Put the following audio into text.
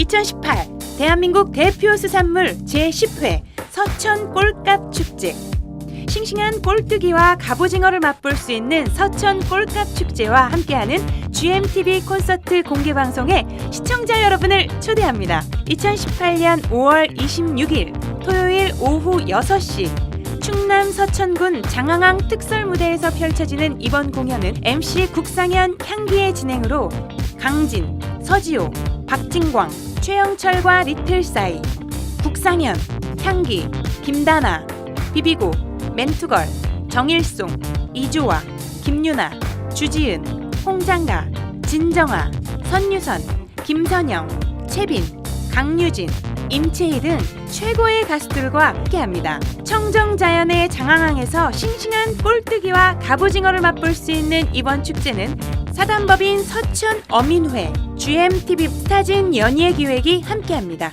2018 대한민국 대표 수산물 제10회 서천 꼴값 축제. 싱싱한 꼴뚜기와 갑오징어를 맛볼 수 있는 서천 꼴값 축제와 함께하는 GMTV 콘서트 공개 방송에 시청자 여러분을 초대합니다. 2018년 5월 26일 토요일 오후 6시 충남 서천군 장항항 특설 무대에서 펼쳐지는 이번 공연은 MC 국상현 향기의 진행으로 강진, 서지호, 박진광, 최영철과 리틀 사이, 국상현, 향기, 김다나, 비비고, 멘투걸, 정일송, 이주화, 김유나, 주지은, 홍장가, 진정아, 선유선, 김선영, 채빈, 강유진, 임채희 등 최고의 가수들과 함께합니다. 청정자연의 장항항에서 싱싱한 꼴뚜기와 갑오징어를 맛볼 수 있는 이번 축제는 사단법인 서천 어민회, GMTV 스타진 연예 기획이 함께합니다.